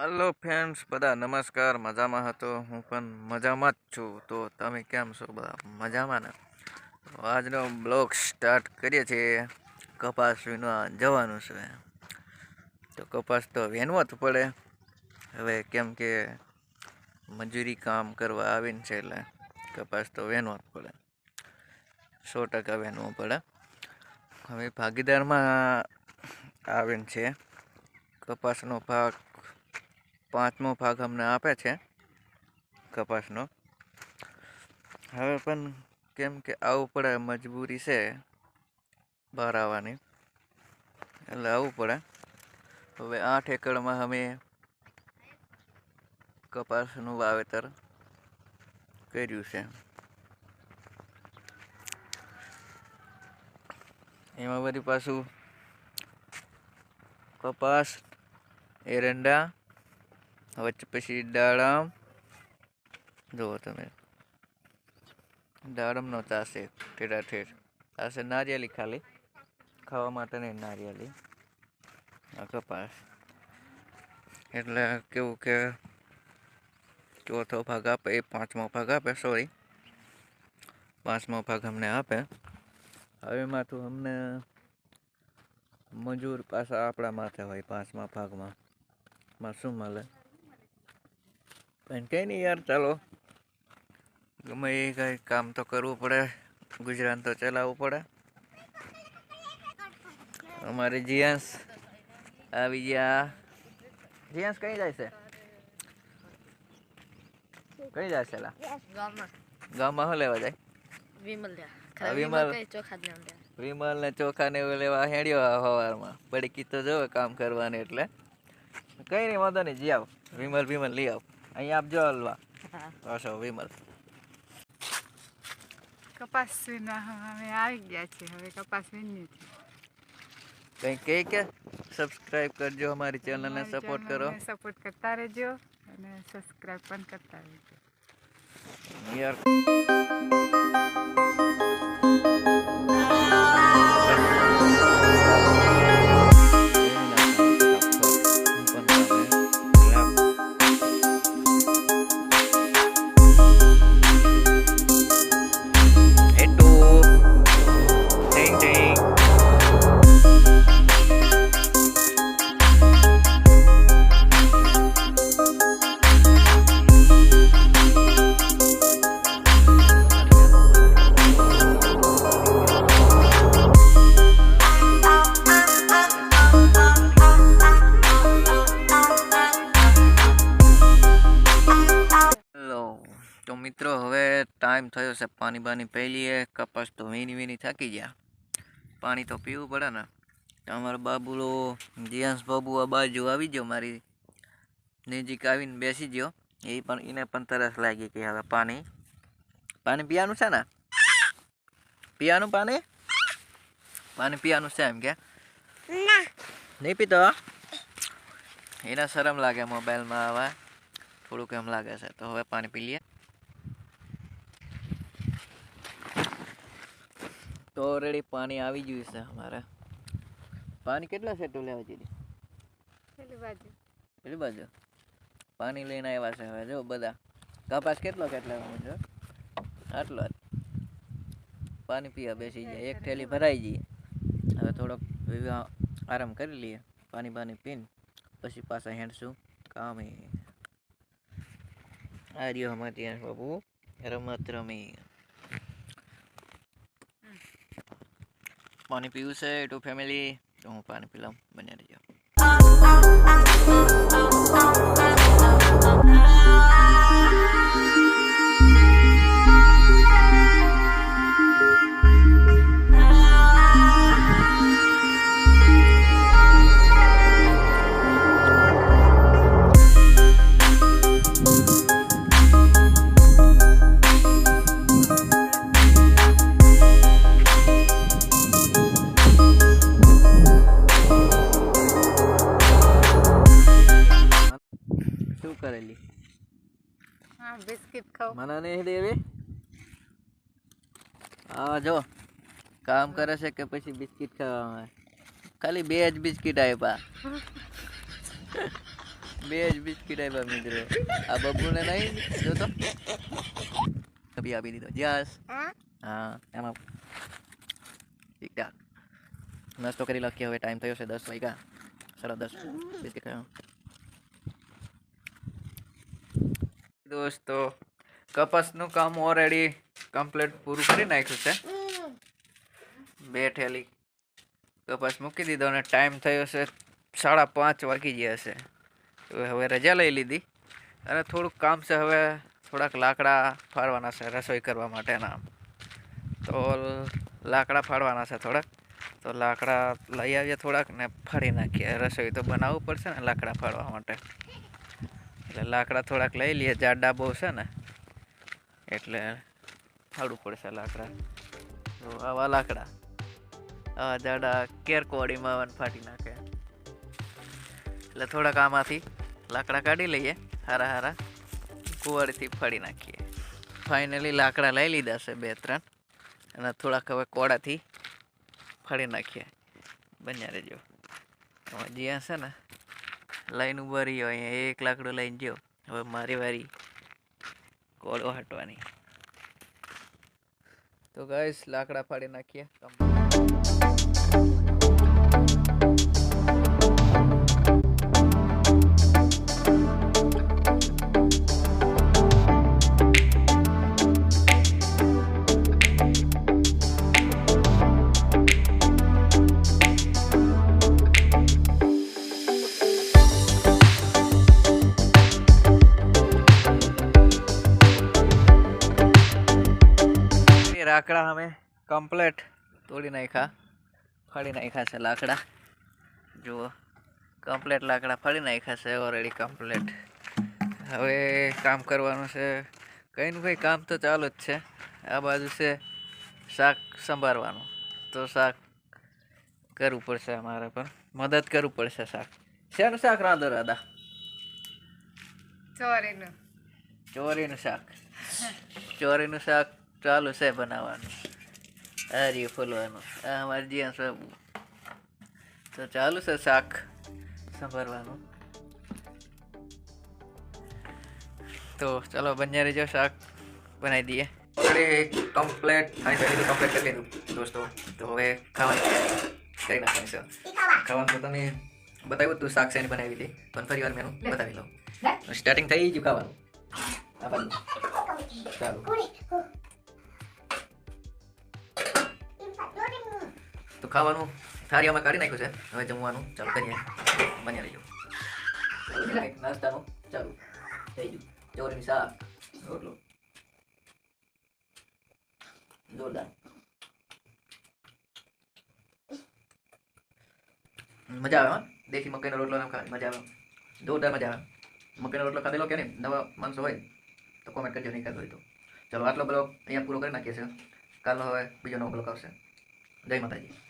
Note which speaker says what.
Speaker 1: Hello friends બધા નમસ્કાર. મજામાં હતો હું પણ મજામાં જ છું. તો તમે કેમ છો? બધા મજામાં ને? આજનો બ્લોગ સ્ટાર્ટ કરીએ છીએ. કપાસ વીણવા જવાનું છે. તો કપાસ તો વેનવો જ પડે. હવે કેમ કે મજૂરી કામ કરવા આવીને છે એટલે કપાસ તો વેનવો જ પડે. સો ટકા વેનવો પડે. હવે ભાગીદારમાં આવીને છે કપાસનો ભાગ. પાંચમો ભાગ અમને આપે છે કપાસનો. હવે પણ કેમ કે આવવું પડે મજબૂરી છે બહાર આવવાની એટલે આવવું પડે. હવે આઠ એકડમાં અમે કપાસનું વાવેતર કર્યું છે. એમાં બધી પાછું કપાસ, એરંડા વચ્ચે પછી દાડમ જુઓ તમે. દાડમનો ચાસે ઠેરા ઠેર ચાસે નારિયેલી ખાલી. ખાવા માટે નહીં નારિયેલી આ કપાસ એટલે કેવું કે ચોથો ભાગ આપે, એ પાંચમો ભાગ આપે સોરી પાંચમો ભાગ અમને આપે. હવે માથું અમને મજૂર પાછા આપણા માથે હોય, પાંચમા ભાગમાં. શું મળે? પણ કંઈ નહીં યાર ચાલો. ગમે એ કંઈ કામ તો કરવું પડે. ગુજરાન તો ચલાવવું પડે. અમારે જીયાંશ આવી ગયા. જીયાંશ કઈ જાય છે? કઈ જાય છે
Speaker 2: ગામમાં
Speaker 1: શું લેવા જાય?
Speaker 2: વિમલ
Speaker 1: વિમલ.
Speaker 2: વિમલ
Speaker 1: ને ચોખા ને એવું લેવા હેડ્યો સવારમાં બળકી તો જો કામ કરવાની એટલે. કઈ નહીં વાંધો નહીં જી આવ. વિમલ વિમલ લઈ આવ. અહીંયા આપજો હલવા. પાછો વિમલ
Speaker 3: કપાસ વીણવા અમે આવી ગયા છીએ હવે કપાસ વીણીએ છીએ
Speaker 1: કંઈ કહે કે? સબસ્ક્રાઇબ કરજો અમારી ચેનલને સપોર્ટ કરો.
Speaker 3: સપોર્ટ કરતા રહેજો અને સબસ્ક્રાઇબ પણ કરતા રહેજો.
Speaker 1: યાર. ટાઈમ થયો છે પાણી બાની પહેલીએ કપાસ તો વીની વીની થાકી ગયા. પાણી તો પીવું પડે ને. અમારો બાબુલો જીયાંશ બાબુ આ બાજુ આવી ગયો મારી નજીક આવીને બેસી ગયો. એ પણ એને પણ તરસ લાગી કે હવે પાણી. પાણી પીવાનું છે ને? પીવાનું પાણી? પાણી પીવાનું છે એમ કે? નહીં પીતો? એને શરમ લાગે મોબાઈલમાં હવે. થોડુંક એમ લાગે છે તો હવે પાણી પી લઈએ. તો ઓલરેડી પાણી આવી ગયું છે અમારે. પાણી કેટલા સેટો લેવા જઈએ
Speaker 3: પેલી બાજુ.
Speaker 1: પેલી બાજુ? પાણી લઈને આવ્યા છે હવે જો બધા. કપાસ કેટલો કેટલો જો આટલો જ. પાણી પીવા બેસી જાય એક થેલી ભરાઈ જઈએ હવે થોડોક વિવા- આરામ કરી લઈએ પાણી પાણી પીને પછી પાછા હેંડશું કામે. આ રહ્યો અમારે ત્યાં બાબુ રમત રમી. પાણી પીવું છે ટુ ફેમિલી તો હું પાણી પી બન્યા બને રહેજો. કરેલી.
Speaker 3: હા બિસ્કિટ ખાવ
Speaker 1: મને નહીં દેવી હા જો. કામ કરે છે કે પછી બિસ્કિટ ખાવા ખાલી બે જ બિસ્કિટ આપ્યા બે જ બિસ્કિટ આપ્યા મિત્રો. આ બબ્બુને નહીં? જોતો અભી આપી દીધો યસ. હા? એમાં. ઠીકઠાક નાસ્તો કરી લખીએ હવે. ટાઈમ થયો છે દસ વાગ્યા. સાડા દસ. બિસ્કિટ ખાયો દોસ્તો, કપાસનું કામ ઓલરેડી કમ્પ્લીટ પૂરું કરી નાખ્યું છે. બે ઠેલી કપાસ મૂકી દીધો અને ટાઈમ થયો છે સાડા પાંચ વાગી ગયા છે. તો હવે રજા લઈ લીધી અને થોડુંક કામ છે હવે થોડાક લાકડા ફાડવાના છે રસોઈ કરવા માટેના. તો લાકડા ફાડવાના છે થોડાક. તો લાકડા લઈ આવીએ થોડાક ને ફાડી નાખીએ. રસોઈ તો બનાવવું પડશે ને લાકડા ફાડવા માટે. એટલે લાકડા થોડાક લઈ લઈએ. જાડા બહુ છે ને. એટલે ફાડવું પડશે લાકડા. તો આવા લાકડા. આવા જાડા કેરકોડીમાં આવવાનું ફાટી નાખે. એટલે થોડાક આમાંથી લાકડા કાઢી લઈએ. હારા હારા કુવાડીથી ફાડી નાખીએ. ફાઇનલી લાકડા લઈ લીધા છે બે ત્રણ. અને થોડાક હવે કોડાથી ફાડી નાખીએ. બન્યા રહેજો. જ્યાં છે ને. લાઈન ઊભા રહ્યો અહીંયા એક લાકડું લઈને ગયો. હવે મારી વારી કોળો હાંટવાની. તો ગાઈસ લાકડા ફાડી નાખીએ. લાકડા અમે કમ્પ્લેટ તોડી નાખ્યા. ફાડી નાખ્યા છે લાકડા. જુઓ કમ્પ્લેટ લાકડા ફાડી નાખ્યા છે ઓલરેડી કમ્પ્લેટ હવે કામ કરવાનું છે. કંઈ ને કંઈ કામ તો ચાલુ જ છે. આ બાજુ છે શાક સંભાળવાનું તો શાક કરવું પડશે અમારે પણ. મદદ કરવું પડશે શાક. શેનું શાક રાંધો રાધા?
Speaker 3: ચોરીનું.
Speaker 1: ચોરીનું શાક. ચોરીનું શાક ચાલુ છે બનાવવાનું. હારી ફૂલવાનું. આ અમારે જ્યાં છે તો ચાલુ છે શાક સંભાળવાનું તો ચાલો બન્યા રહેજો શાક બનાવી દઈએ. કમ્પ્લેટ કમ્પ્લેટ કરી લીધું દોસ્તો. તો હવે ખાવાનું કરી નાખવાનું છે. ખાવાનું તો તમે બતાવ્યું તું શાક શેની બનાવી હતી પણ ફરી વાર મેનું બતાવી લઉં. સ્ટાર્ટિંગ થઈ ગયું ખાવાનું. આ ચાલો. તો ખાવાનું થાળીઓમાં કાઢી નાખ્યું છે. હવે જમવાનું ચાલુ કરીએ. બની કંઈક નાસ્તાનું ચાલુ થઈ ગયું. ચોરીની શાક રોટલો. જોરદાર. મજા આવે હો. દેશી મકાઈનો રોટલો ને ખાવાની મજા આવે. જોરદાર મજા આવે. મકાઈનો રોટલો ખાધેલો કે નહીં? નવા માણસો હોય તો કોમેન્ટ કરજો નહીં ખાધો હોય તો. ચલો આટલો બ્લોગ અહીંયા પૂરો કરી નાખીએ છીએ. કાલનો હવે બીજો નવો બ્લોગ આવશે. જય માતાજી.